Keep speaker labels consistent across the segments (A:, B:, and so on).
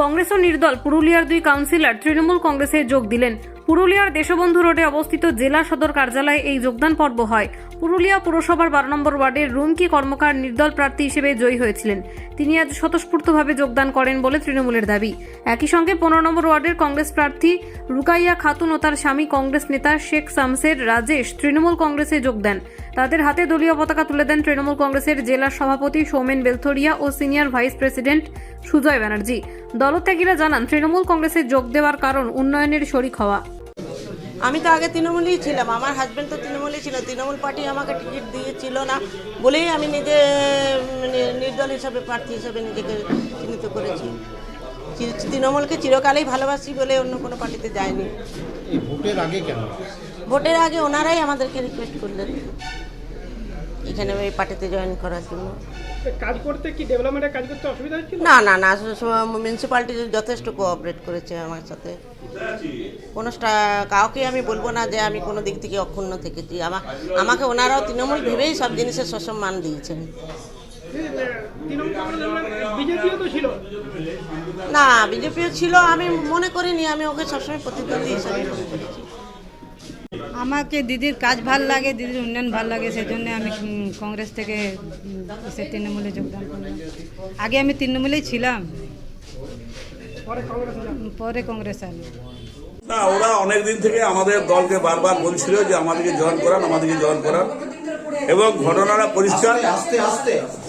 A: কংগ্রেস ও নির্দল পুরুলিয়ার দুই কাউন্সিলর তৃণমূল কংগ্রেসে যোগ দিলেন। পুরুলিয়ার দেশবন্ধু রোডে অবস্থিত জেলা সদর কার্যালয়ে এই যোগদান পর্ব হয়। পুরুলিয়া পুরসভার বারো নম্বর ওয়ার্ডের রুমকি কর্মকার নির্দল প্রার্থী হিসেবে জয়ী হয়েছিলেন। তিনি আজ স্বতঃস্ফূর্তভাবে যোগদান করেন বলে তৃণমূলের দাবি। একই সঙ্গে পনেরো নম্বর ওয়ার্ডের কংগ্রেস প্রার্থী রুকাইয়া খাতুন ও তার স্বামী কংগ্রেস নেতা শেখ শামসের রাজেশ তৃণমূল কংগ্রেসে যোগ দেন। তাদের হাতে দলীয় পতাকা তুলে দেন তৃণমূল কংগ্রেসের জেলা সভাপতি সৌমেন বেলথরিয়া ও senior vice president Sujay Banerjee. দলত্যাগীরা জানান তৃণমূল কংগ্রেসে যোগ দেওয়ার কারণ উন্নয়নের শরিক হওয়া।
B: আমি তো আগে তৃণমূলেই ছিলাম আমার হাজব্যান্ড তো তৃণমূলেই ছিল তৃণমূল পার্টি আমাকে টিকিট দিয়েছিল না বলেই আমি নিজে মানে নির্দল হিসাবে প্রার্থী হিসাবে নিজেকে চিহ্নিত করেছি। তৃণমূলকে চিরকালেই ভালোবাসি বলে অন্য কোনো পার্টিতে যায়নি।
C: ভোটের আগে কেন?
B: ভোটের আগে ওনারাই আমাদেরকে রিকোয়েস্ট করলেন। এখানে ওই পার্টিতে জয়েন করার জন্য।
D: কাজ করতে কি ডেভেলপমেন্টের কাজ করতে অসুবিধা হচ্ছিল
B: না না না মিউনিসিপ্যালিটি যথেষ্ট কোঅপারেট করেছে আমার সাথে। কোনো কাউকে আমি বলব না যে আমি কোনো দিক থেকে অক্ষুণ্ণ থেকেছি। আমা আমাকে ওনারাও তৃণমূল ভেবেই সব জিনিসের সসম্মান দিয়েছেন।
D: ছিল।
B: না বিজেপিও ছিল আমি মনে করিনি আমি ওকে সবসময় প্রতিদ্বন্দ্বী হিসাবে মনে করেছি।
E: আমাকে দিদির কাজ ভালো লাগে, দিদির উন্নয়ন ভালো লাগে, সেই জন্য আমি কংগ্রেস থেকে এসে তৃণমূলে যোগদান করলাম। আগে আমি তৃণমূলেই ছিলাম।
D: পরে কংগ্রেস
E: আলো।
F: না, ওরা অনেক দিন থেকে আমাদের দলকে বারবার বলছিল যে আমাদেরকে জয়েন করান, আমাদেরকে জয়েন করান। এবং ঘটনাটা পরিষ্কার,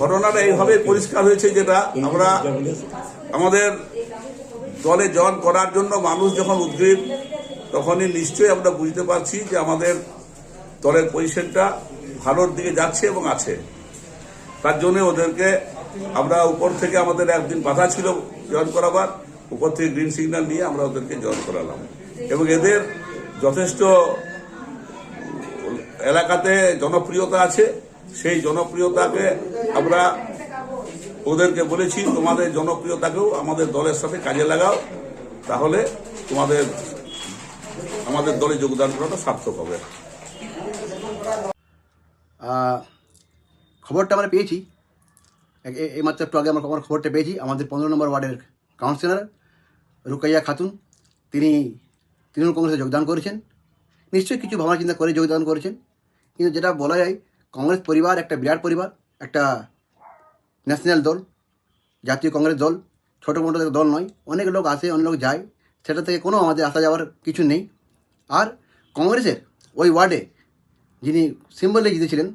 F: ঘটনাটা এইভাবে পরিষ্কার হয়েছে যেটা আমরা আমাদের দলে জয়েন করার জন্য মানুষ যখন উদ্গ্রীব তখনই নিশ্চয়ই আমরা বুঝতে পারছি যে আমাদের দলের পজিশনটা ভালোর দিকে যাচ্ছে এবং আছে। তার জন্য ওদেরকে আমরা উপর থেকে আমাদের একদিন বাধা ছিল জয়েন করাবার, উপর থেকে গ্রিন সিগন্যাল নিয়ে আমরা ওদেরকে জয়েন করালাম। এবং এদের যথেষ্ট এলাকাতে জনপ্রিয়তা আছে। সেই জনপ্রিয়তাকে আমরা ওদেরকে বলেছি, তোমাদের জনপ্রিয়তাকেও আমাদের দলের সাথে কাজে লাগাও। তাহলে তোমাদের আমাদের দলে যোগদান করাটা সার্থক হবে।
G: খবরটা আমরা পেয়েছি। এক- এ- এইমাত্র একটু আগে আমরা খবর খবরটা পেয়েছি। আমাদের পনেরো নম্বর ওয়ার্ডের কাউন্সিলর রুকাইয়া খাতুন, তিনি তৃণমূল কংগ্রেসে যোগদান করেছেন। নিশ্চয়ই কিছু ভাবনা চিন্তা করে যোগদান করেছেন। কিন্তু যেটা বলা যায়, কংগ্রেস পরিবার একটা বিরাট পরিবার, একটা ন্যাশনাল দল, জাতীয় কংগ্রেস দল, ছোটো মোটো দল নয়, অনেক লোক আসে, অনেক লোক যায়। সেটা থেকে কোনো আমাদের আসা যাওয়ার কিছু নেই। আর কংগ্রেসের ওই ওয়ার্ডে যিনি সিম্বলে জিতেছিলেন,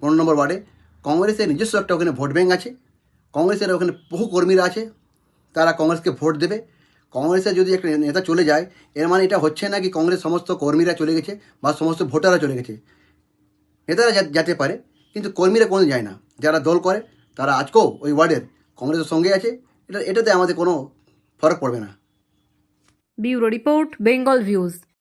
G: পনেরো নম্বর ওয়ার্ডে, কংগ্রেসের নিজস্ব একটা ওখানে ভোট ব্যাঙ্ক আছে। কংগ্রেসের ওখানে বহু কর্মীরা আছে, তারা কংগ্রেসকে ভোট দেবে। কংগ্রেসের যদি একটা নেতা চলে যায়, এর মানে এটা হচ্ছে না কি কংগ্রেস সমস্ত কর্মীরা চলে গেছে বা সমস্ত ভোটাররা চলে গেছে। নেতারা যেতে পারে, কিন্তু কর্মীরা কোনো যায় না। যারা দল করে, তারা আজকেও ওই ওয়ার্ডের কংগ্রেসের সঙ্গে আছে। এটা এটাতে আমাদের কোনো ফরক পড়বে না।
A: Bureau Report, Bengal Views.